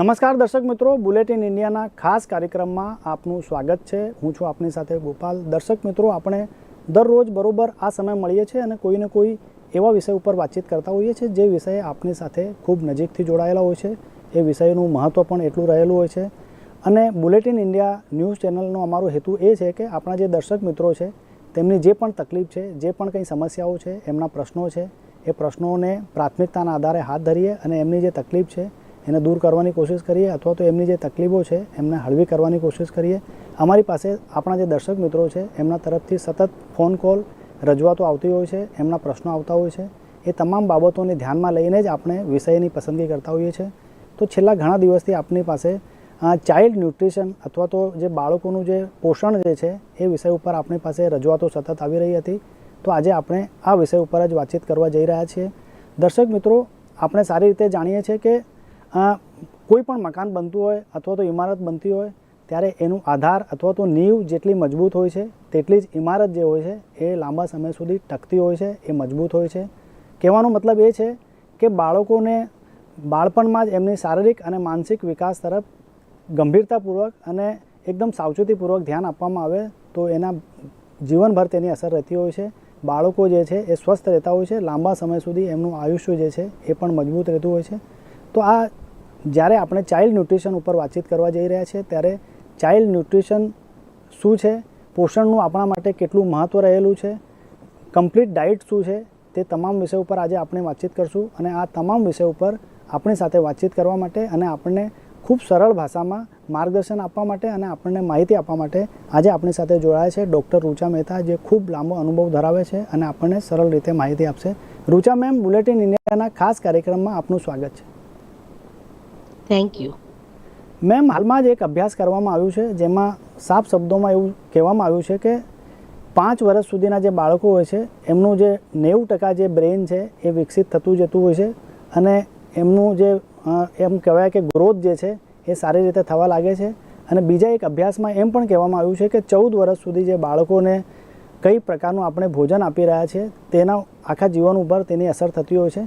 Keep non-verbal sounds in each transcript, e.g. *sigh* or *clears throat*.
નમસ્કાર દર્શક મિત્રો, બુલેટિન ઇન્ડિયાના ખાસ કાર્યક્રમમાં આપનું સ્વાગત છે. હું છું આપની સાથે ગોપાલ. દર્શક મિત્રો, આપણે દરરોજ બરોબર આ સમય મળીએ છીએ અને કોઈને કોઈ એવા વિષય ઉપર વાતચીત કરતા હોઈએ છીએ જે વિષય આપની સાથે ખૂબ નજીકથી જોડાયેલા હોય છે. એ વિષયનું મહત્ત્વ પણ એટલું રહેલું હોય છે. અને બુલેટિન ઇન્ડિયા ન્યૂઝ ચેનલનો અમારો હેતુ એ છે કે આપણા જે દર્શક મિત્રો છે, તેમની જે પણ તકલીફ છે, જે પણ કંઈ સમસ્યાઓ છે, એમના પ્રશ્નો છે, એ પ્રશ્નોને પ્રાથમિકતાના આધારે હાથ ધરીએ અને એમની જે તકલીફ છે એને દૂર કરવાની કોશિશ કરીએ અથવા તો એમની જે તકલીફો છે, એમને હળવી કરવાની કોશિશ કરીએ. અમારી પાસે આપણા જે દર્શક મિત્રો છે, એમના તરફથી સતત ફોન કોલ, રજૂઆતો આવતી હોય છે, એમના પ્રશ્નો આવતા હોય છે. એ તમામ બાબતોને ધ્યાનમાં લઈને જ આપણે વિષયની પસંદગી કરતા હોઈએ છીએ તો છેલ્લા ઘણા દિવસથી આપની પાસે ચાઇલ્ડ ન્યુટ્રિશન અથવા તો જે બાળકોનું જે પોષણ જે છે, એ વિષય ઉપર આપણી પાસે રજૂઆતો સતત આવી રહી હતી. તો આજે આપણે આ વિષય ઉપર જ વાતચીત કરવા જઈ રહ્યા છીએ. દર્શક મિત્રો, આપણે સારી રીતે જાણીએ છીએ કે કોઈ પણ મકાન બનતું હોય અથવા તો ઇમારત બનતી હોય, ત્યારે એનું આધાર અથવા તો નીંવ જેટલી મજબૂત હોય છે, તેટલી જ ઇમારત જે હોય છે, એ લાંબા સમય સુધી ટકતી હોય છે, એ મજબૂત હોય છે. કહેવાનો મતલબ એ છે કે બાળકોને બાળપણમાં જ એમની શારીરિક અને માનસિક વિકાસ તરફ ગંભીરતાપૂર્વક અને એકદમ સાવચેતીપૂર્વક ધ્યાન આપવામાં આવે, તો એના જીવનભર તેની અસર રહેતી હોય છે. બાળકો જે છે, એ સ્વસ્થ રહેતા હોય છે, લાંબા સમય સુધી એમનું આયુષ્ય જે છે, એ પણ મજબૂત રહેતું હોય છે. તો આ જ્યારે આપણે ચાઇલ્ડ ન્યુટ્રિશન ઉપર વાતચીત કરવા જઈ રહ્યા છીએ, ત્યારે ચાઇલ્ડ ન્યુટ્રિશન શું છે? પોષણનું આપણા માટે કેટલું મહત્ત્વ રહેલું છે? કમ્પ્લીટ ડાયટ શું છે? તે તમામ વિષય ઉપર આજે આપણે વાતચીત કરશું અને આ તમામ વિષય ઉપર આપણી સાથે વાતચીત કરવા માટે અને આપણને ખૂબ સરળ ભાષામાં માર્ગદર્શન આપવા માટે અને આપણને માહિતી આપવા માટે આજે આપણી સાથે જોડાયા છે ડૉક્ટર રૂચા મહેતા, જે ખૂબ લાંબો અનુભવ ધરાવે છે અને આપણને સરળ રીતે માહિતી આપશે. રૂચા મેમ, બુલેટિન ઇન્ડિયાના ખાસ કાર્યક્રમમાં આપનું સ્વાગત છે. થેન્ક યુ મેમ, હાલમાં જ એક અભ્યાસ કરવામાં આવ્યું છે, જેમાં સાફ શબ્દોમાં એવું કહેવામાં આવ્યું છે કે પાંચ વર્ષ સુધીના જે બાળકો હોય છે, એમનું જે નેવું ટકા જે બ્રેઇન છે, એ વિકસિત થતું જતું હોય છે અને એમનું જે એમ કહેવાય કે ગ્રોથ જે છે, એ સારી રીતે થવા લાગે છે. અને બીજા એક અભ્યાસમાં એમ પણ કહેવામાં આવ્યું છે કે ચૌદ વર્ષ સુધી જે બાળકોને કઈ પ્રકારનું આપણે ભોજન આપી રહ્યા છીએ તેના આખા જીવન ઉપર તેની અસર થતી હોય છે.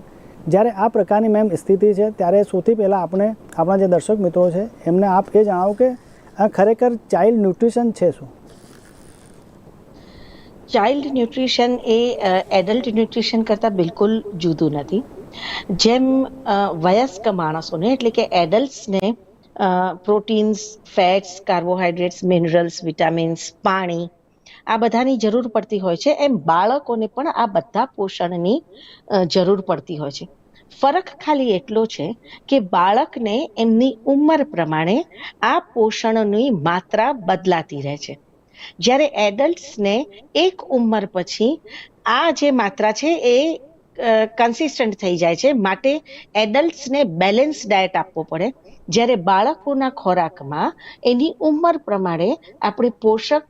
જ્યારે આ પ્રકારની મેમ સ્થિતિ છે, ત્યારે સૌથી પહેલાં આપણે આપણા જે દર્શક મિત્રો છે, એમને આપ એ જણાવો કે આ ખરેખર ચાઇલ્ડ ન્યુટ્રિશન છે શું? ચાઇલ્ડ ન્યુટ્રિશન એ એડલ્ટ ન્યુટ્રિશન કરતાં બિલકુલ જુદું નથી. જેમ વયસ્ક માણસોને, એટલે કે એડલ્ટ્સને proteins fats carbohydrates minerals vitamins પાણી આ બધાની જરૂર પડતી હોય છે. એમ બાળકોને પણ આ બધા પોષણની જરૂર પડતી હોય છે. ફરક ખાલી એટલો છે કે બાળકને એમની ઉંમર પ્રમાણે આ પોષણની માત્રા બદલાતી રહે છે. જ્યારે એડલ્ટ્સને એક ઉંમર પછી આ જે માત્રા છે એ કન્સિસ્ટન્ટ થઈ જાય છે. માટે એડલ્ટ્સને બેલેન્સ ડાયટ આપવો પડે. જ્યારે બાળકોના ખોરાકમાં એની ઉંમર પ્રમાણે આપણે પોષક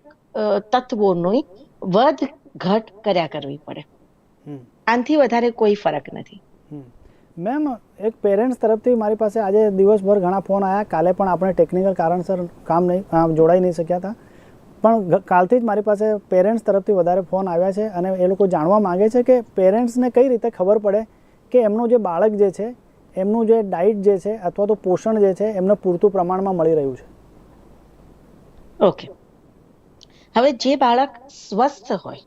તત્વોની વધ ઘટ કર્યા કરવી પડે. આનાથી વધારે કોઈ ફરક નથી. મેમ એક પેરેન્ટ્સ તરફથી મારી પાસે આજે દિવસભર ઘણા ફોન આવ્યા કાલે પણ આપણે ટેકનિકલ કારણસર કામ નહીં જોડાઈ નહીં શક્યા હતા. પણ કાલથી જ મારી પાસે પેરેન્ટ્સ તરફથી વધારે ફોન આવ્યા છે અને એ લોકો જાણવા માગે છે કે પેરેન્ટ્સને કઈ રીતે ખબર પડે કે એમનું જે બાળક જે છે એમનું જે ડાયટ જે છે અથવા તો પોષણ જે છે એમને પૂરતું પ્રમાણમાં મળી રહ્યું છે. ઓકે. હવે જે બાળક સ્વસ્થ હોય,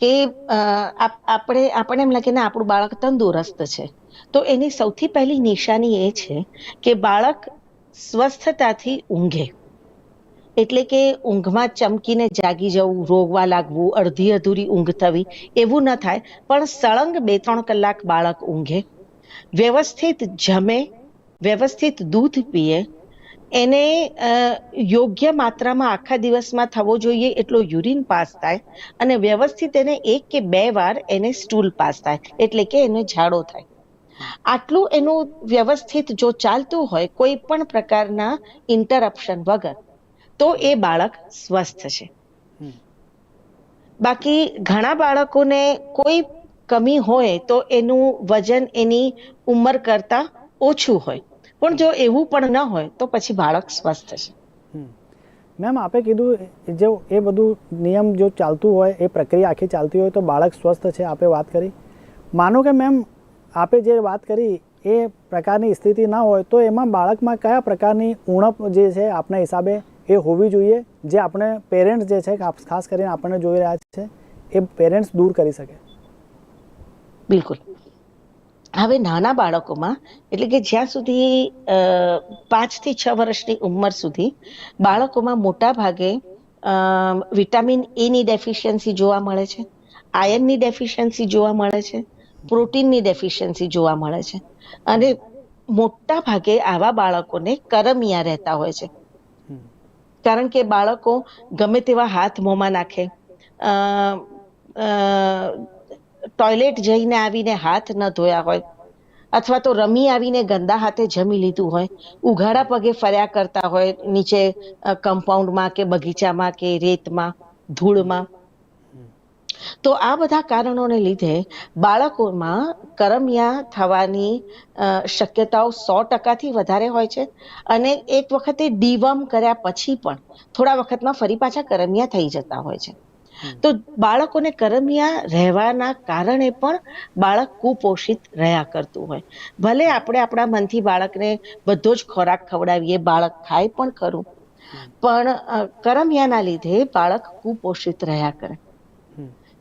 કે આપણે, આપણને એમ લાગે, ને, આપણું બાળક તંદુરસ્ત છે. તો એની સૌથી પહેલી નિશાની એ છે કે બાળક સ્વસ્થતાથી ઊંઘે. એટલે કે ઊંઘમાં ચમકીને જાગી જવું, રોગવા લાગવું, અડધી અધૂરી ઊંઘ થવી, એવું ન થાય, પણ સળંગ બે ત્રણ કલાક બાળક ઊંઘે. વ્યવસ્થિત જમે, વ્યવસ્થિત દૂધ પીએ એને યોગ્ય માત્રામાં આખા દિવસમાં થવો જોઈએ એટલો યુરિન પાસ થાય અને વ્યવસ્થિત એને એક કે બે વાર એને સ્ટૂલ પાસ થાય એટલે કે એને ઝાડો થાય. આટલું એનું વ્યવસ્થિત જો ચાલતું હોય કોઈ પણ પ્રકારના ઇન્ટરપ્શન વગર તો એ બાળક સ્વસ્થ છે. બાકી ઘણા બાળકોને કોઈ કમી હોય તો એનું વજન એની ઉંમર કરતા ઓછું હોય. પણ જો એવું પણ ન હોય તો પછી બાળક સ્વસ્થ છે. મેમ આપે કીધું જો એ બધું નિયમ જો ચાલતું હોય એ પ્રક્રિયા આખી ચાલતી હોય તો બાળક સ્વસ્થ છે આપે વાત કરી. માનો કે મેમ આપે જે વાત કરી એ પ્રકારની સ્થિતિ ના હોય તો એમાં બાળકમાં કયા પ્રકારની ઉણપ જે છે આપણા હિસાબે એ હોવી જોઈએ જે આપણે પેરેન્ટ્સ જે છે ખાસ કરીને આપણને જોઈ રહ્યા છે એ પેરેન્ટ્સ દૂર કરી શકે. બિલકુલ. હવે નાના બાળકોમાં એટલે કે જ્યાં સુધી પાંચથી છ વર્ષની ઉંમર સુધી બાળકોમાં મોટા ભાગે વિટામિન એની ડેફિશિયન્સી જોવા મળે છે આયર્નની ડેફિશિયન્સી જોવા મળે છે પ્રોટીનની ડેફિશિયન્સી જોવા મળે છે. અને મોટા ભાગે આવા બાળકોને કરમિયા રહેતા હોય છે. કારણ કે બાળકો ગમે તેવા હાથ મોંમાં નાખે ટોયલેટ જઈને આવીને હાથ ન ધોયા હોય, અથવા તો રમી આવીને ગંદા હાથે જમી લીધું હોય, ઉઘાડા પગે ફર્યા કરતા હોય, નીચે કમ્પાઉન્ડમાં કે બગીચામાં કે રેતમાં, ધૂળમાં. તો આ બધા કારણોને લીધે બાળકોમાં કરમિયા થવાની શક્યતાઓ સો ટકાથી વધારે હોય છે અને એક વખતે ડીવર્મ કર્યા પછી પણ થોડા વખતમાં ફરી પાછા કરમિયા થઈ જતા હોય છે. તો બાળકોને કરમિયા રહેવાના કારણે પણ બાળક કુપોષિત રહ્યા કરતું હોય. ભલે આપણે આપણા મનથી બાળકને બધો જ ખોરાક ખવડાવીએ બાળક ખાય પણ ખરું. પણ કરમિયાના લીધે બાળક કુપોષિત રહ્યા કરે.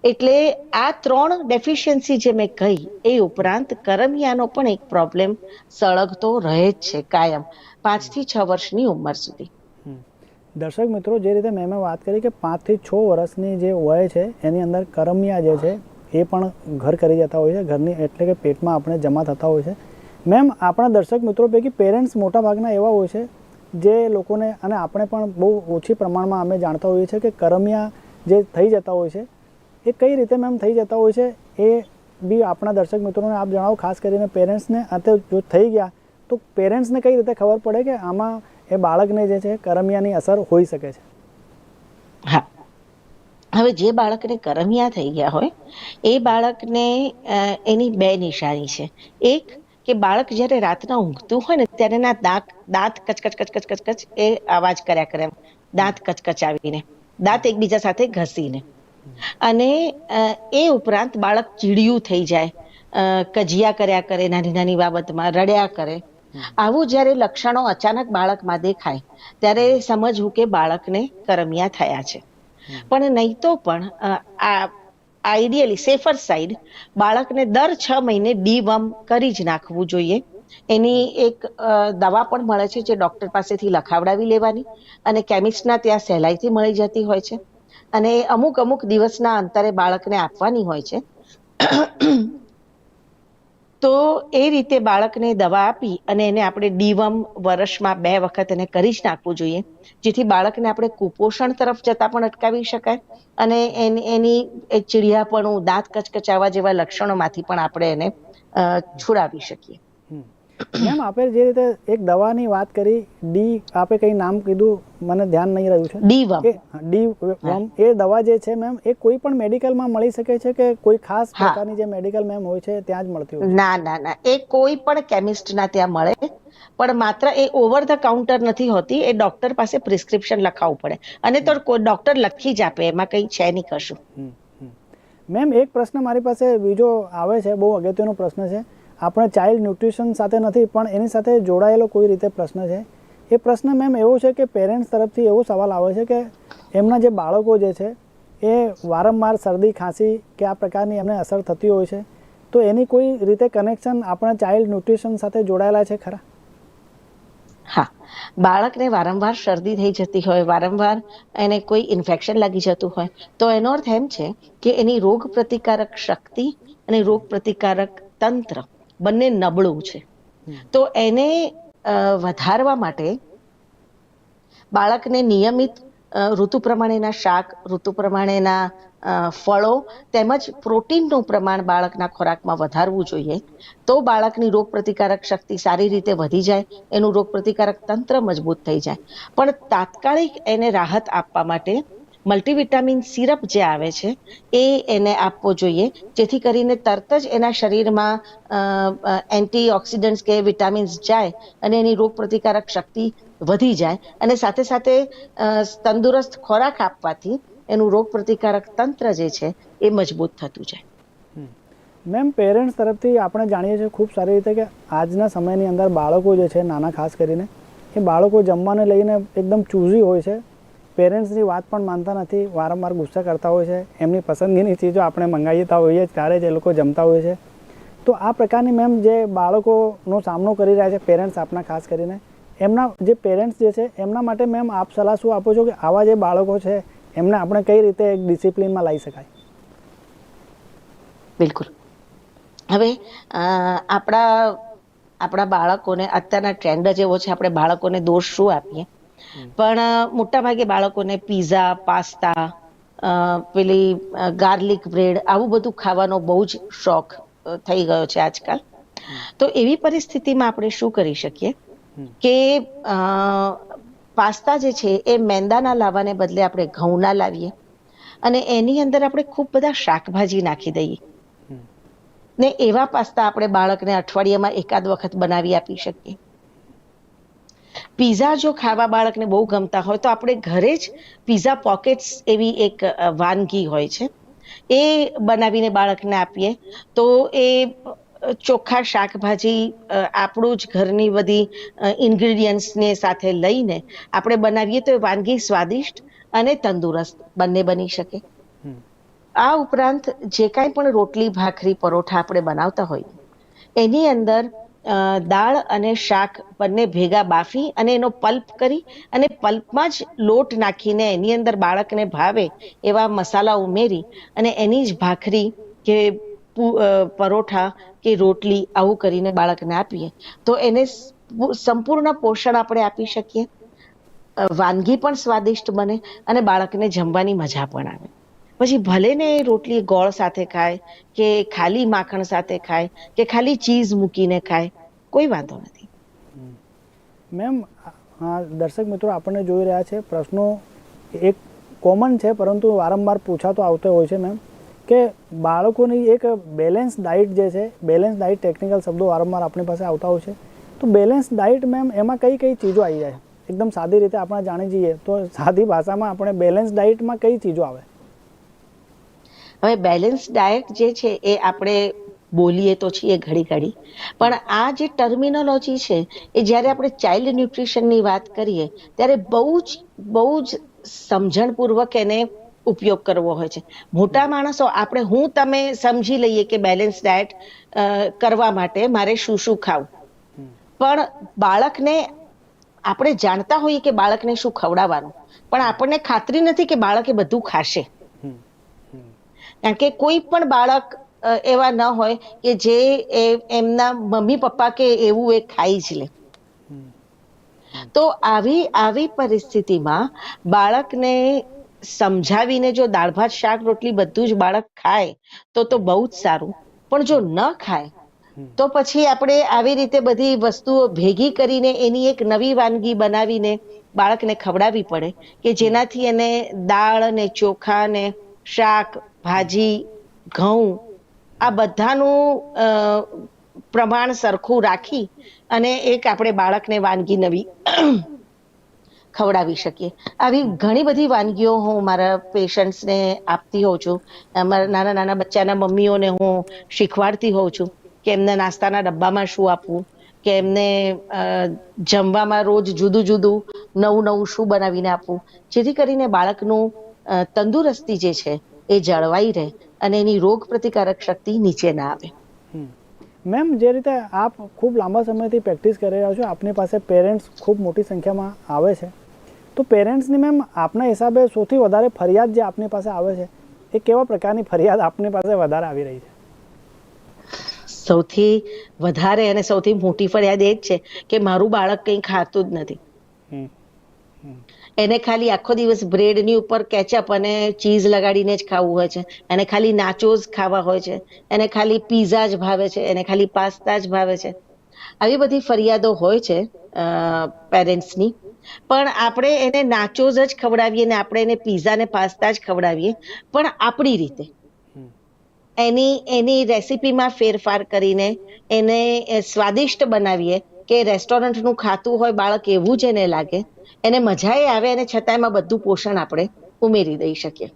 એટલે આ ત્રણ ડેફિશિયન્સી જે મેં કહી એ ઉપરાંત કરમિયાનો પણ એક પ્રોબ્લેમ સળગતો રહે જ છે કાયમ પાંચથી છ વર્ષની ઉંમર સુધી. દર્શક મિત્રો, જે રીતે મેં વાત કરી કે પાંચથી છ વર્ષની જે વય છે, એની અંદર કરમિયા જે છે, એ પણ ઘર કરી જતા હોય છે. ઘરની એટલે કે પેટમાં આપણે જમા થતા હોય છે. મેમ, આપણા દર્શક મિત્રો પૈકી પેરેન્ટ્સ મોટાભાગના એવા હોય છે, જે લોકોને અને આપણે પણ બહુ ઓછી પ્રમાણમાં અમે જાણતા હોઈએ છીએ કે કરમિયા જે થઈ જતા હોય છે, એ કઈ રીતે મેમ થઈ જતા હોય છે, એ બી આપણા દર્શક મિત્રોને આપ જણાવો, ખાસ કરીને પેરેન્ટ્સને. અત્યારે જો થઈ ગયા, તો પેરેન્ટ્સને કઈ રીતે ખબર પડે કે આમાં એ બાળકને જે છે કરમિયાની અસર હોઈ શકે છે. હા. હવે જે બાળકને કરમિયા થઈ ગયા હોય, એ બાળકને એની બે નિશાની છે. એક, કે બાળક જ્યારે રાતના ઊંઘતું હોય ને, ત્યારે ના દાંત દાંત કચકચ કચકચ કચકચ એ અવાજ કર્યા કરે દાંત કચકચાવીને, દાંત એકબીજા સાથે ઘસીને. અને એ ઉપરાંત બાળક ચીડિયું થઈ જાય કજિયા કર્યા કરે નાની નાની બાબતમાં રડ્યા કરે આવું જ્યારે લક્ષણો અચાનક બાળકમાં દેખાય ત્યારે સમજવું કે બાળકને કરમિયા થયા છે. પણ નહીં તો પણ આ આઈડિયલી સેફર સાઈડ બાળકને દર છ મહિને ડી વમ કરી જ નાખવું જોઈએ. એની એક દવા પણ મળે છે જે ડોક્ટર પાસેથી લખાવડાવી લેવાની અને કેમિસ્ટના ત્યાં સહેલાઈથી મળી જતી હોય છે. અને અમુક અમુક દિવસના અંતરે બાળકને આપવાની હોય છે. તો એ રીતે બાળકને દવા આપી અને એને આપણે ડીવમ વર્ષમાં બે વખત એને કરી જ નાખવું જોઈએ. જેથી બાળકને આપણે કુપોષણ તરફ જતા પણ અટકાવી શકાય અને એની ચીડિયાપણું, દાંત કચકચાવા જેવા લક્ષણોમાંથી પણ આપણે એને છોડાવી શકીએ. મેમ આપે જે રીતે એક દવાની વાત કરી ડી આપે કઈ નામ કીધું મને ધ્યાન નહીં રહ્યું છે. ડીવમ એ ડી વમ એ દવા જે છે મેમ એ કોઈ પણ મેડિકલમાં મળી શકે છે કે કોઈ ખાસ પ્રકારની જે મેડિકલ મેમ હોય છે ત્યાં જ મળતી હોય ના ના ના એ કોઈ પણ કેમિસ્ટના ત્યાં મળે પણ માત્ર એ ઓવર ધ કાઉન્ટર નથી હોતી એ ડોક્ટર પાસે પ્રિસ્ક્રિપ્શન લખાવવું પડે. અને તો કોઈ ડોક્ટર લખી જ આપે એમાં કંઈ છે નહીં કશું. મેમ એક પ્રશ્ન મારી પાસે બીજો આવે છે બહુ અગત્યનો પ્રશ્ન છે. આપણે ચાઇલ્ડ ન્યુટ્રિશન સાથે નથી, પણ એની સાથે જોડાયેલો કોઈ રીતે પ્રશ્ન છે? એ પ્રશ્ન મેમ એવો છે કે પેરેન્ટ્સ તરફથી એવો સવાલ આવે છે કે એમના જે બાળકો જે છે, એ વારંવાર શરદી, ખાંસી કે આ પ્રકારની એમને અસર થતી હોય છે. તો એની કોઈ રીતે કનેક્શન આપણા ચાઇલ્ડ ન્યુટ્રિશન સાથે જોડાયેલા છે ખરા? હા. બાળકને વારંવાર શરદી થઈ જતી હોય, વારંવાર એને કોઈ ઇન્ફેક્શન લાગી જતું હોય, તો એનો અર્થ એમ છે કે એની રોગ પ્રતિકારક શક્તિ અને રોગ પ્રતિકારક તંત્ર બંને નબળું છે. તો એને વધારવા માટે બાળકને નિયમિત ઋતુ પ્રમાણેના શાક ઋતુ પ્રમાણેના ફળો તેમજ પ્રોટીનનું પ્રમાણ બાળકના ખોરાકમાં વધારવું જોઈએ તો બાળકની રોગ પ્રતિકારક શક્તિ સારી રીતે વધી જાય એનું રોગ પ્રતિકારક તંત્ર મજબૂત થઈ જાય. પણ તાત્કાલિક એને રાહત આપવા માટે મલ્ટીવિટામિન સિરપ જે આવે છે, એ એને આપવો જોઈએ. જેથી કરીને તરત જ એના શરીરમાં એન્ટીઓક્સિડન્ટ્સ કે વિટામિન્સ જાય અને એની રોગ પ્રતિકારક શક્તિ વધી જાય. અને સાથે સાથે તંદુરસ્ત ખોરાક આપવાથી એનું રોગ પ્રતિકારક તંત્ર જે છે, એ મજબૂત થતું જાય. મેમ પેરેન્ટ્સ તરફથી આપણે જાણીએ છીએ ખૂબ સારી રીતે કે આજના સમયની અંદર બાળકો જે છે, નાના ખાસ કરીને, એ બાળકો જમવાને લઈને એકદમ ચૂઝી હોય છે. પેરેન્ટ્સની વાત પણ માનતા નથી, વારંવાર ગુસ્સા કરતા હોય છે, એમની પસંદગીની ચીજો આપણે મંગાવીતા હોઈએ ત્યારે જ એ લોકો જમતા હોય છે. તો આ પ્રકારની મેમ જે બાળકોનો સામનો કરી રહ્યા છે, પેરેન્ટ્સ આપના ખાસ કરીને, એમના જે પેરેન્ટ્સ જે છે, એમના માટે મેમ આપ સલાહ શું આપો છો કે આવા જે બાળકો છે, એમને આપણે કઈ રીતે એક ડિસિપ્લિનમાં લાવી શકાય? બિલકુલ. હવે આપણા આપણા બાળકોને અત્યારના ટ્રેન્ડ જ એવો છે, આપણે બાળકોને દોષ શું આપીએ? પણ મોટાભાગે મોટા ભાગે બાળકોને પીઝા પાસ્તા પેલી ગાર્લિક બ્રેડ આવું બધું ખાવાનો બહુ જ શોખ થઈ ગયો છે આજકાલ. તો એવી પરિસ્થિતિમાં આપણે શું કરી શકીએ? કે પાસ્તા જે છે એ મેંદાના લાવવાને બદલે આપણે ઘઉંના લાવીએ અને એની અંદર આપણે ખૂબ બધા શાકભાજી નાખી દઈએ. ને એવા પાસ્તા આપણે બાળકને અઠવાડિયામાં એકાદ વખત બનાવી આપી શકીએ. પીઝા જો ખાવા બાળકને બહુ ગમતા હોય તો આપણે ઘરે જ પીઝા પોકેટ્સ એવી એક વાનગી હોય છે. એ બનાવીને બાળકને આપીએ તો એ ચોખ્ખા શાકભાજી આપણું જ ઘરની બધી ઇન્ગ્રીડિયન્ટ્સને સાથે લઈને આપણે બનાવીએ તો એ વાનગી સ્વાદિષ્ટ અને તંદુરસ્ત બંને બની શકે. આ ઉપરાંત જે કાંઈ પણ રોટલી ભાખરી પરોઠા આપણે બનાવતા હોઈએ એની અંદર દાળ અને શાક બંને ભેગા બાફી અને એનો પલ્પ કરી અને પલ્પમાં જ લોટ નાખીને એની અંદર બાળકને ભાવે એવા મસાલા ઉમેરી અને એની જ ભાખરી કે પરોઠા કે રોટલી આવું કરીને બાળકને આપીએ. તો એને સંપૂર્ણ પોષણ આપણે આપી શકીએ. વાનગી પણ સ્વાદિષ્ટ બને અને બાળકને જમવાની મજા પણ આવે. પછી ભલે ને એ રોટલી ગોળ સાથે ખાય કે ખાલી માખણ સાથે ખાય કે ખાલી ચીઝ મૂકીને ખાય, કોઈ વાંધો નથી. મેમ, હા, દર્શક મિત્રો, આપણને જોઈ રહ્યા છે, પ્રશ્નો એક કોમન છે, પરંતુ વારંવાર પૂછાતો આવતો હોય છે, મેમ, કે બાળકોની એક બેલેન્સ ડાયટ જે છે બેલેન્સ ડાયટ ટેકનિકલ શબ્દો વારંવાર આપણી પાસે આવતા હોય છે. તો બેલેન્સ ડાયટ મેમ, એમાં કઈ કઈ ચીજો આવી જાય? એકદમ સાદી રીતે આપણે જાણી જઈએ તો સાદી ભાષામાં આપણે બેલેન્સ ડાયટમાં કઈ ચીજો આવે? હવે બેલેન્સ ડાયટ જે છે એ આપણે બોલીએ તો છીએ ઘડી ઘડી. પણ આ જે ટર્મિનોલોજી છે, એ જ્યારે આપણે ચાઇલ્ડ ન્યુટ્રિશનની વાત કરીએ, ત્યારે બહુ જ બહુ જ સમજણપૂર્વક એને ઉપયોગ કરવો હોય છે. મોટા માણસો, આપણે હું તમે સમજી લઈએ કે બેલેન્સ ડાયટ કરવા માટે મારે શું શું ખાવું. પણ બાળકને, આપણે જાણતા હોઈએ કે બાળકને શું ખવડાવવાનું. પણ આપણને ખાતરી નથી કે બાળક બધું ખાશે. કારણ કે કોઈ પણ બાળક એવા ન હોય કે જે એ- એમના મમ્મી પપ્પા કે એવું એ ખાઈ જ લે. તો આવી આવી પરિસ્થિતિમાં બાળકને સમજાવીને જો દાળ ભાત શાક રોટલી બધું જ બાળક ખાય તો તો બહુ જ સારું. પણ જો ન ખાય તો પછી આપણે આવી રીતે બધી વસ્તુઓ ભેગી કરીને એની એક નવી વાનગી બનાવીને બાળકને ખવડાવવી પડે કે જેનાથી એને દાળ ને ચોખા ને શાક ભાજી, ઘઉં, આ બધાનું પ્રમાણ સરખું રાખી અને એક આપણે બાળકને વાનગી નવી *clears throat* ખવડાવી શકીએ. આવી ઘણી બધી વાનગીઓ હું મારા પેશન્ટ્સને આપતી હોઉં છું. મારા નાના નાના બચ્ચાના મમ્મીઓને હું શીખવાડતી હોઉં છું કે એમને નાસ્તાના ડબ્બામાં શું આપવું, કે એમને જમવામાં રોજ જુદું જુદું નવું નવું શું બનાવીને આપવું. જેથી કરીને બાળકનું તંદુરસ્તી જે છે એ જળવાઈ રહે અને એની રોગ પ્રતિકારક શક્તિ નીચે ના આવે. મેમ જે રીતે આપ ખૂબ લાંબા સમયથી પ્રેક્ટિસ કરી રહ્યા છો આપની પાસે પેરેન્ટ્સ ખૂબ મોટી સંખ્યામાં આવે છે. તો પેરેન્ટ્સની મેમ આપના હિસાબે સૌથી વધારે ફરિયાદ જે આપની પાસે આવે છે એ કેવા પ્રકારની ફરિયાદ આપની પાસે વધારે આવી રહી છે? સૌથી વધારે અને સૌથી મોટી ફરિયાદ એ જ છે કે મારું બાળક કંઈ ખાતું જ નથી. એને ખાલી આખો દિવસ બ્રેડની ઉપર કેચઅપ અને ચીઝ લગાડીને જ ખાવું હોય છે. એને ખાલી નાચોઝ ખાવા હોય છે. એને ખાલી પીઝા જ ભાવે છે. એને ખાલી પાસ્તા જ ભાવે છે. આવી બધી ફરિયાદો હોય છે પેરેન્ટ્સની પણ આપણે એને નાચોઝ જ ખવડાવીએ ને આપણે એને પીઝા ને પાસ્તા જ ખવડાવીએ પણ આપણી રીતે. એની એની રેસીપીમાં ફેરફાર કરીને એને સ્વાદિષ્ટ બનાવીએ કે રેસ્ટોરન્ટનું ખાતું હોય, બાળક એવું જ એને લાગે. એને મજાએ આવે અને છતાં એમાં બધું પોષણ આપણે ઉમેરી દઈ શકીએ.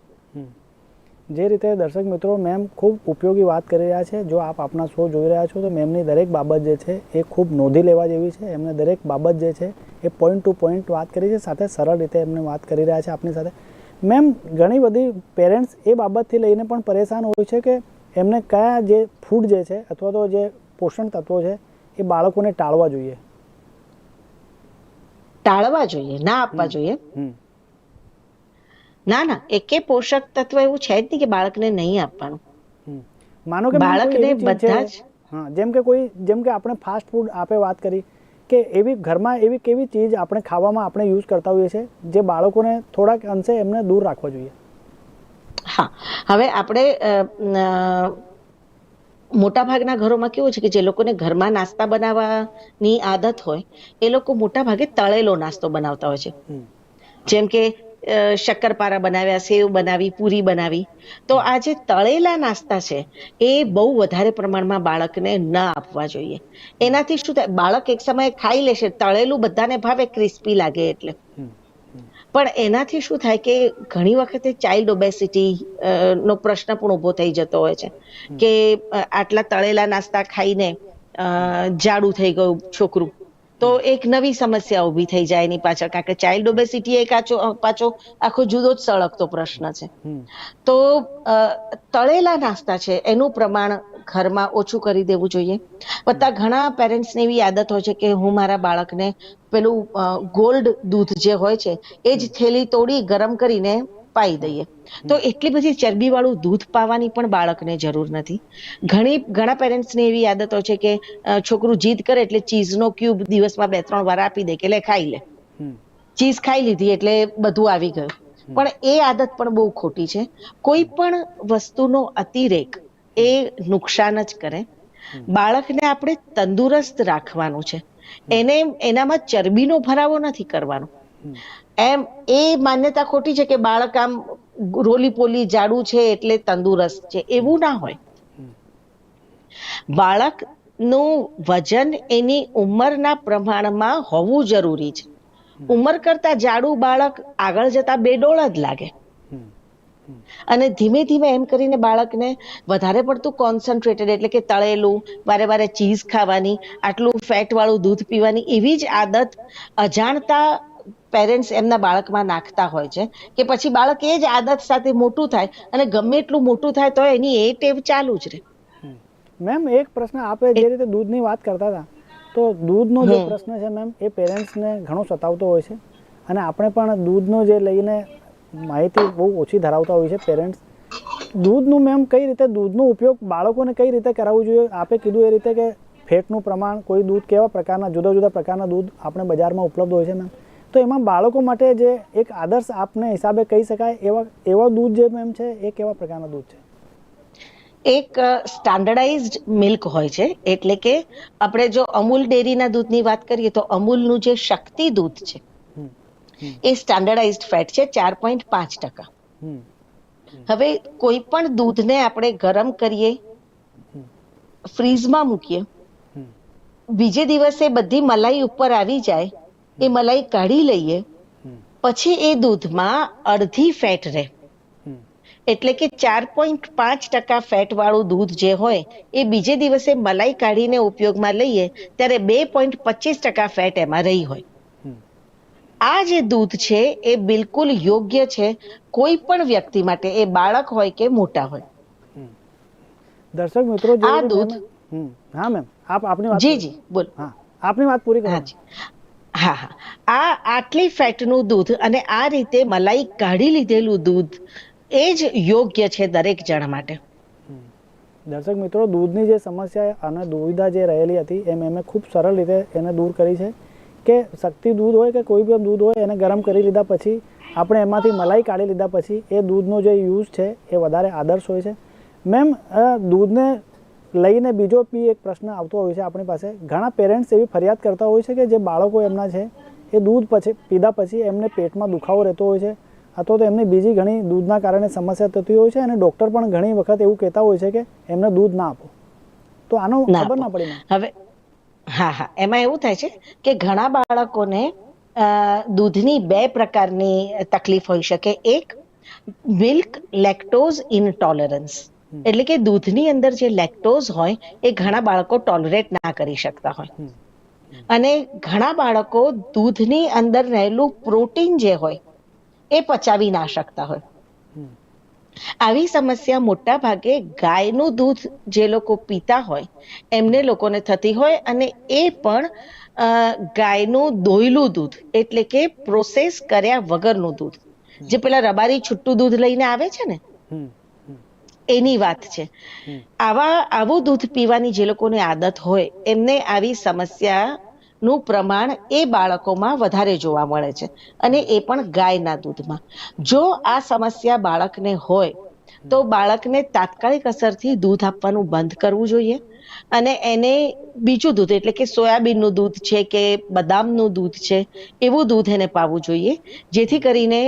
જે રીતે દર્શક મિત્રો મેમ ખૂબ ઉપયોગી વાત કરી રહ્યા છે, જો આપ આપના શો જોઈ રહ્યા છો, તો મેમની દરેક બાબત જે છે, એ ખૂબ નોંધી લેવા જેવી છે. એમને દરેક બાબત જે છે, એ પોઈન્ટ ટુ પોઈન્ટ વાત કરી છે, સાથે સરળ રીતે એમને વાત કરી રહ્યા છે આપની સાથે. મેમ ઘણી બધી પેરેન્ટ્સ એ બાબતથી લઈને પણ પરેશાન હોય છે કે એમને કયા જે ફૂડ જે છે, અથવા તો જે પોષણ તત્વો છે એ બાળકોને ટાળવા જોઈએ. ટાળવા જોઈએ ના આપવા જોઈએ? ના ના એકે પોષક તત્વ એવું છે જ નહીં કે બાળકને નહીં આપવાનું. માનો કે બાળકને બધા જ હા જેમ કે કોઈ જેમ કે આપણે ફાસ્ટ ફૂડ આપે વાત કરી કે એવી ઘરમાં એવી કેવી ચીજ આપણે ખાવામાં આપણે યુઝ કરતા હોઈએ છીએ જે બાળકોને થોડાક અંશે એમને દૂર રાખવા જોઈએ. હા. હવે આપણે મોટાભાગના ઘરોમાં કેવું છે કે જે લોકોને ઘરમાં નાસ્તા બનાવવાની આદત હોય એ લોકો મોટા ભાગે તળેલો નાસ્તો બનાવતા હોય છે. જેમ કે શક્કરપારા બનાવ્યા સેવ બનાવી પૂરી બનાવી. તો આ જે તળેલા નાસ્તા છે એ બહુ વધારે પ્રમાણમાં બાળકને ન આપવા જોઈએ. એનાથી શું થાય? બાળક એક સમયે ખાઈ લેશે તળેલું બધાને ભાવે ક્રિસ્પી લાગે એટલે. પણ એનાથી શું થાય કે ઘણી વખતે ચાઇલ્ડ ઓબેસિટી નો પ્રશ્ન પણ ઊભો થઈ જતો હોય છે. કે આટલા તળેલા નાસ્તા ખાઈને જાડું થઈ ગયું છોકરું. તો એક નવી સમસ્યા ઊભી થઈ જાય એની પાછળ કારણ કે ચાઇલ્ડ ઓબેસિટી એક આચો પાછો આખો જુદો જ સળગતો પ્રશ્ન છે. તો તળેલા નાસ્તા છે એનું પ્રમાણ ઘરમાં ઓછું કરી દેવું જોઈએ. વત્તા ઘણા પેરેન્ટ્સને એવી આદત હોય છે કે હું મારા બાળકને પેલું ગોલ્ડ દૂધ જે હોય છે એ જ થેલી તોડી ગરમ કરીને પાઈ દઈએ. તો એટલી બધી ચરબી વાળું દૂધ પાવાની પણ બાળકને જરૂર નથી. ઘણી ઘણા પેરેન્ટ્સની એવી આદત હોય છે કે છોકરું જીદ કરે એટલે ચીઝનો ક્યુબ દિવસમાં બે ત્રણ વાર આપી દે કે લે ખાઈ લે. ચીઝ ખાઈ લીધી એટલે બધું આવી ગયું. પણ એ આદત પણ બહુ ખોટી છે. કોઈ પણ વસ્તુનો અતિરેક એ નુકસાન જ કરે. બાળકને આપણે તંદુરસ્ત રાખવાનું છે. એને એનામાં ચરબીનો ભરાવો નથી કરવાનો. એમ એ માન્યતા ખોટી છે કે બાળક આમ રોલી પોલી જાડું છે એટલે તંદુરસ્ત છે. એવું ના હોય. બાળકનું વજન એની ઉંમરના પ્રમાણમાં હોવું જરૂરી છે. ઉંમર કરતા જાડું બાળક આગળ જતા બેડોળ જ લાગે. અને ધીમે ધીમે એમ કરીને બાળકને વધારે પડતું કોન્સન્ટ્રેટેડ એટલે કે તળેલું વારે વારે ચીઝ ખાવાની આટલું ફેટ વાળું દૂધ પીવાની એવી જ આદત અજાણતા પેરેન્ટ્સ એમના બાળકમાં નાખતા હોય છે કે પછી બાળક એ જ આદત સાથે મોટું થાય અને ગમે એટલું મોટું થાય તો એની એ ટેવ ચાલુ જ રહે. મેમ એક પ્રશ્ન આપે જે રીતે દૂધની વાત કરતા હતા. તો દૂધનો જે પ્રશ્ન છે મેમ એ પેરેન્ટ્સને ઘણો સતાવતો હોય છે. અને આપણે પણ દૂધનો જે લઈને માહિતી બહુ ઓછી ધરાવતા હોય છે પેરેન્ટ્સ. દૂધનું મેમ કઈ રીતે, દૂધનો ઉપયોગ બાળકોને કઈ રીતે કરાવવું જોઈએ? આપે કીધું એ રીતે કે ફેટનું પ્રમાણ, કોઈ દૂધ કેવા પ્રકારના, જુદા જુદા પ્રકારના દૂધ આપણે બજારમાં ઉપલબ્ધ હોય છે મેમ. તો એમાં બાળકો માટે જે એક આદર્શ આપને હિસાબે કહી શકાય, એવા એવા દૂધ જે મેમ છે, એ કેવા પ્રકારના દૂધ છે? એક સ્ટાન્ડર્ડાઇઝ્ડ મિલ્ક હોય છે. એટલે કે આપણે જો અમૂલ ડેરીના દૂધની વાત કરીએ તો અમૂલનું જે શક્તિ દૂધ છે. એ સ્ટાન્ડર્ડાઇઝ્ડ ફેટ છે ચાર પોઈન્ટ પાંચ ટકા. હવે કોઈ પણ દૂધને આપણે ગરમ કરીએ ફ્રીઝમાં મૂકીએ બીજે દિવસે બધી મલાઈ ઉપર આવી જાય એ મલાઈ કાઢી લઈએ પછી એ દૂધમાં અડધી ફેટ રહે. એટલે કે ચાર પોઈન્ટ પાંચ ટકા ફેટ વાળું દૂધ જે હોય એ બીજે દિવસે મલાઈ કાઢીને ઉપયોગમાં લઈએ ત્યારે બે પોઈન્ટ પચીસ ટકા ફેટ એમાં રહી હોય. આ જે દૂધ છે એ બિલકુલ યોગ્ય છે કોઈ પણ વ્યક્તિ માટે એ બાળક હોય કે મોટા હોય. દર્શક મિત્રો આ દૂધ- હા મેમ. આપ આપની વાત જી જી બોલ. હા. આપની વાત પૂરી કરો. હા હા. આ આટલી ફેટનું દૂધ અને આ રીતે મલાઈ કાઢી લીધેલું દૂધ એ જ યોગ્ય છે દરેક જણ માટે. દર્શક મિત્રો દૂધની જે સમસ્યા અને દુવિધા જે રહેલી હતી એમ એમે ખૂબ સરળ રીતે એને દૂર કરી છે. કે શક્તિ દૂધ હોય કે કોઈ પણ દૂધ હોય એને ગરમ કરી લીધા પછી આપણે એમાંથી મલાઈ કાઢી લીધા પછી એ દૂધનો જે યુઝ છે એ વધારે આદર્શ હોય છે. મેમ દૂધને લઈને બીજો પી એક પ્રશ્ન આવતો હોય છે આપણી પાસે. ઘણા પેરેન્ટ્સ એવી ફરિયાદ કરતા હોય છે કે જે બાળકો એમના છે એ દૂધ પછી પીધા પછી એમને પેટમાં દુખાવો રહેતો હોય છે અથવા તો એમની બીજી ઘણી દૂધના કારણે સમસ્યા થતી હોય છે અને ડૉક્ટર પણ ઘણી વખત એવું કહેતા હોય છે કે એમને દૂધ ના આપો. તો આનો ખબર ના પડી હવે હા હા. એમાં એવું થાય છે કે ઘણા બાળકોને દૂધની બે પ્રકારની તકલીફ હોઈ શકે. એક મિલ્ક લેક્ટોઝ ઇનટોલરન્સ. એટલે કે દૂધની અંદર જે લેક્ટોઝ હોય એ ઘણા બાળકો ટોલરેટ ના કરી શકતા હોય. અને ઘણા બાળકો દૂધની અંદર રહેલું પ્રોટીન જે હોય એ પચાવી ના શકતા હોય. આવી સમસ્યા મોટા ભાગે ગાયનું દૂધ જે લોકો પીતા હોય એમને લોકોને થતી હોય અને એ પણ ગાયનું દોયલું દૂધ એટલે કે પ્રોસેસ કર્યા વગરનું દૂધ. જે પેલા રબારી છુટ્ટું દૂધ લઈને આવે છે ને. એની વાત છે. આવા આવું દૂધ પીવાની જે લોકોને આદત હોય એમને આવી સમસ્યાનું પ્રમાણ એ બાળકોમાં વધારે જોવા મળે છે અને એ પણ ગાયના દૂધમાં. જો આ સમસ્યા બાળકને હોય, તો બાળકને તાત્કાલિક અસરથી દૂધ આપવાનું બંધ કરવું જોઈએ અને એને બીજું દૂધ, એટલે કે સોયાબીનનું દૂધ છે કે બદામનું દૂધ છે, એવું દૂધ એને પાવું જોઈએ. જેથી કરીને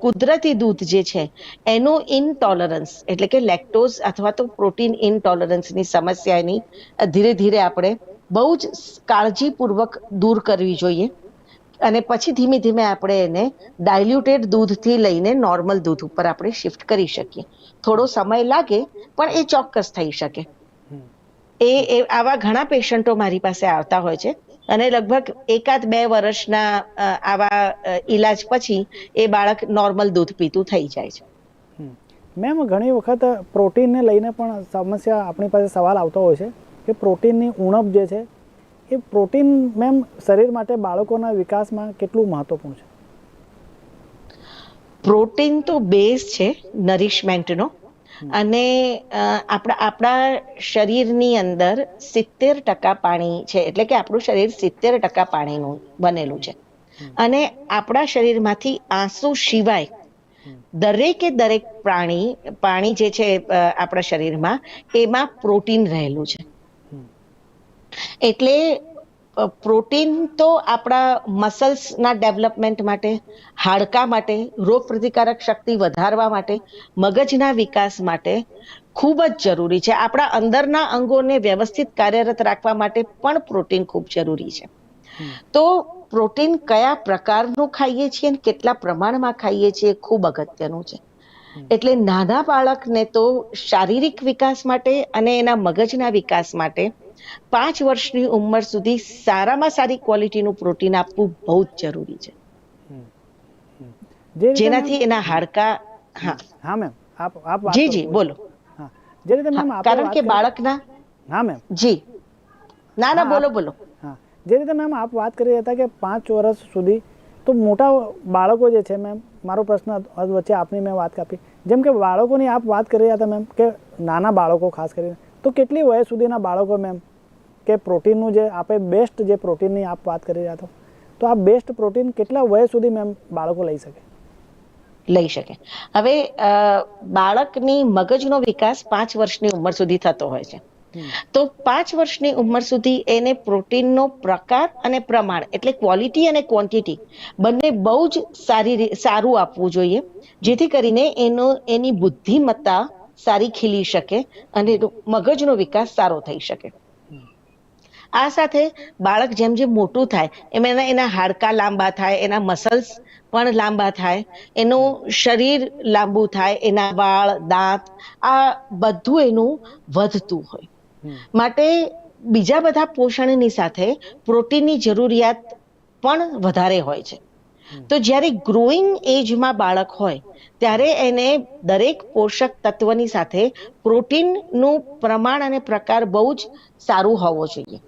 કુદરતી દૂધ જે છે, એનું ઇનટોલરન્સ એટલે કે લેક્ટોઝ અથવા તો પ્રોટીન ઇનટોલરન્સની સમસ્યા એની ધીરે ધીરે આપણે બહુ જ કાળજીપૂર્વક દૂર કરવી જોઈએ અને પછી ધીમે ધીમે આપણે એને ડાયલ્યુટેડ દૂધથી લઈને નોર્મલ દૂધ ઉપર આપણે શિફ્ટ કરી શકીએ. થોડો સમય લાગે, પણ એ ચોક્કસ થઈ શકે. એ એ આવા ઘણા પેશન્ટો મારી પાસે આવતા હોય છે અને લગભગ એકાદ બે વર્ષના આવા ઈલાજ પછી એ બાળક નોર્મલ દૂધ પીતું થઈ જાય છે. મેમ ઘણી વખત પ્રોટીનને લઈને પણ સમસ્યા આપણી પાસે સવાલ આવતો હોય છે. કે પ્રોટીનની ઉણપ જે છે એ પ્રોટીન મેમ શરીર માટે બાળકોના વિકાસમાં કેટલું મહત્વપૂર્ણ છે? પ્રોટીન તો બેઝ છે નરિશમેન્ટનો અને આપણા આપણા શરીરની અંદર સિત્તેર ટકા પાણી છે એટલે કે આપણું શરીર સિત્તેર ટકા પાણીનું બનેલું છે. અને આપણા શરીરમાંથી આંસુ સિવાય દરેકે દરેક પ્રાણી પાણી જે છે આપણા શરીરમાં એમાં પ્રોટીન રહેલું છે. એટલે પ્રોટીન તો આપણા મસલ્સના ડેવલપમેન્ટ માટે હાડકા માટે રોગ પ્રતિકારક શક્તિ વધારવા માટે મગજના વિકાસ માટે ખૂબ જ જરૂરી છે. આપણા અંદરના અંગોને વ્યવસ્થિત કાર્યરત રાખવા માટે પણ પ્રોટીન ખૂબ જરૂરી છે. તો પ્રોટીન કયા પ્રકારનું ખાઈએ છીએ અને કેટલા પ્રમાણમાં ખાઈએ છીએ ખૂબ અગત્યનું છે. એટલે નાના બાળકને તો શારીરિક વિકાસ માટે અને એના મગજના વિકાસ માટે પાંચ વર્ષની ઉંમર સુધી સારામાં સારી ક્વોલિટીનું પ્રોટીન આપવું બહુ જ જરૂરી છે. જેનાથી એના હાડકા હા. હા મેમ. આપ આપ જી જી બોલો. હા. જે રીતે મેમ કારણ કે બાળકના હા મેમ. જી. ના ના બોલો બોલો. હા. જે રીતે મેમ આપ વાત કરી હતા કે પાંચ વર્ષ સુધી તો મોટા બાળકો જે છે મેમ મારો પ્રશ્ન વચ્ચે આપની મેં વાત કાપી. જેમ કે બાળકોની આપ વાત કરી રહ્યા હતા મેમ કે નાના બાળકો ખાસ કરીને તો કેટલી વય સુધીના બાળકો મેમ કે પ્રોટીનનું જે આપે બેસ્ટ જે પ્રોટીનની આપ વાત કરી રહ્યા છો તો આ બેસ્ટ પ્રોટીન કેટલા વય સુધી મેમ બાળકો લઈ શકે? લઈ શકે. હવે બાળકની મગજનો વિકાસ પાંચ વર્ષની ઉંમર સુધી થતો હોય છે. તો પાંચ વર્ષની ઉંમર સુધી એને પ્રોટીનનો પ્રકાર અને પ્રમાણ એટલે ક્વોલિટી અને ક્વોન્ટિટી બંને બહુ જ સારી સારું આપવું જોઈએ જેથી કરીને એનો એની બુદ્ધિમત્તા સારી ખીલી શકે અને મગજનો વિકાસ સારો થઈ શકે. આ સાથે બાળક જેમ જેમ મોટું થાય એમ એના એના હાડકા લાંબા થાય એના મસલ્સ પણ લાંબા થાય એનું શરીર લાંબુ થાય એના વાળ દાંત આ બધું એનું વધતું હોય. માટે બીજા બધા પોષણની સાથે પ્રોટીનની જરૂરિયાત પણ વધારે હોય છે. તો જ્યારે ગ્રોઈંગ એજમાં બાળક હોય ત્યારે એને દરેક પોષક તત્વની સાથે પ્રોટીનનું પ્રમાણ અને પ્રકાર બહુ જ સારું હોવો જોઈએ.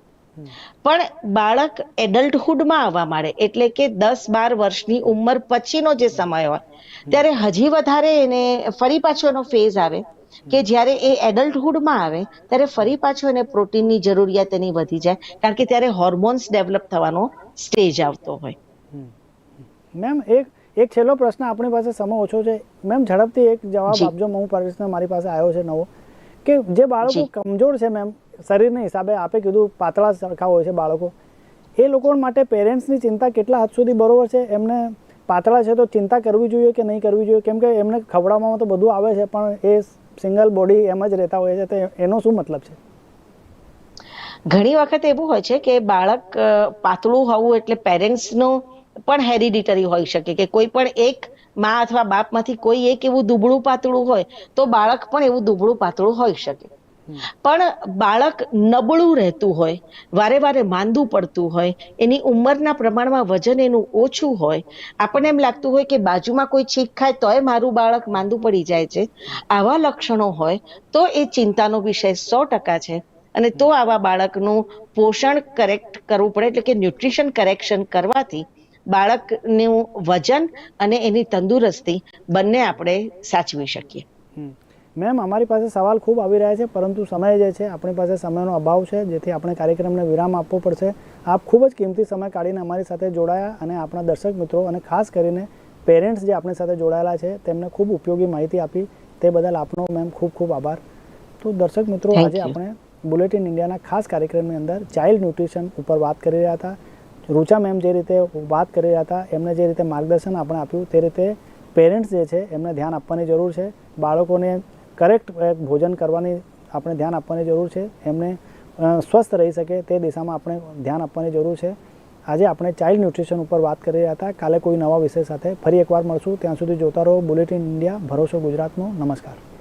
પણ બાળક એડલ્ટહુડમાં આવવા માંડે એટલે કે દસ બાર વર્ષની ઉંમર પછીનો જે સમય હોય ત્યારે હજી વધારે એને ફરી પાછો એનો ફેઝ આવે કે જ્યારે એ એડલ્ટહુડમાં આવે ત્યારે ફરી પાછો એને પ્રોટીનની જરૂરિયાત એની વધી જાય કારણ કે ત્યારે હોર્મોન્સ ડેવલપ થવાનો સ્ટેજ આવતો હોય. મેમ એક એક છેલ્લો પ્રશ્ન આપણી પાસે સમય ઓછો છે. મેમ ઝડપથી એક જવાબ. આપજો. હું પ્રશ્ન મારી પાસે આવ્યો છે નવો. કે જે બાળકો કમજોર છે મેમ શરીરના હિસાબે આપે કીધું પાતળા સરખા હોય છે બાળકો. એ લોકો માટે પેરેન્ટ્સની ચિંતા કેટલા હદ સુધી બરોબર છે? એમને પાતળા છે તો ચિંતા કરવી જોઈએ કે નહીં કરવી જોઈએ? કેમ કે એમને ખવડાવવામાં તો બધું આવે છે પણ એ સિંગલ બોડી એમ જ રહેતા હોય છે. તો એનો શું મતલબ છે? ઘણી વખત એવું હોય છે કે બાળક પાતળું હોવું એટલે પેરેન્ટ્સનો પણ હેરિડિટરી હોઈ શકે કે કોઈ પણ એક મા અથવા બાપમાંથી કોઈ એક એવું દુબળું પાતળું હોય તો બાળક પણ એવું દુબળું પાતળું હોઈ શકે. પણ બાળક નબળું રહેતું હોય વારે વારે માંદું પડતું હોય એની ઉંમરના પ્રમાણમાં વજન એનું ઓછું હોય આપણને એમ લાગતું હોય કે બાજુમાં કોઈ છીક ખાય તોય મારું બાળક માંદું પડી જાય છે. આવા લક્ષણો હોય તો એ ચિંતાનો વિષય સો ટકા છે. અને તો આવા બાળકનું પોષણ કરેક્ટ કરવું પડે એટલે કે ન્યુટ્રિશન કરેક્શન કરવાથી બાળકનું વજન અને એની તંદુરસ્તી બંને આપણે સાચવી શકીએ. મેમ અમારી પાસે સવાલ ખૂબ આવી રહ્યા છે પરંતુ સમય જે છે આપણી પાસે સમયનો અભાવ છે જેથી આપણે કાર્યક્રમને વિરામ આપવો પડશે. આપ ખૂબ જ કિંમતી સમય કાઢીને અમારી સાથે જોડાયા અને આપણા દર્શક મિત્રો અને ખાસ કરીને પેરેન્ટ્સ જે આપણી સાથે જોડાયેલા છે તેમને ખૂબ ઉપયોગી માહિતી આપી. તે બદલ આપનો મેમ ખૂબ ખૂબ આભાર. તો દર્શક મિત્રો આજે આપણે બુલેટિન ઇન્ડિયાના ખાસ કાર્યક્રમની અંદર ચાઇલ્ડ ન્યુટ્રિશન ઉપર વાત કરી રહ્યા હતા. રૂચા મેમ જે રીતે વાત કરી રહ્યા હતા, એમને જે રીતે માર્ગદર્શન આપણે આપ્યું, તે રીતે પેરેન્ટ્સ જે છે, એમને ધ્યાન આપવાની જરૂર છે. બાળકોને કરેક્ટ ભોજન કરવાની આપણે ધ્યાન આપવાની જરૂર છે. એમને સ્વસ્થ રહી શકે તે દિશામાં આપણે ધ્યાન આપવાની જરૂર છે. આજે આપણે ચાઇલ્ડ ન્યુટ્રિશન ઉપર વાત કરી રહ્યા હતા. કાલે કોઈ નવા વિષય સાથે ફરી એકવાર મળશું. ત્યાં સુધી જોતા રહો બુલેટિન ઇન્ડિયા, ભરોસો ગુજરાતનો. નમસ્કાર.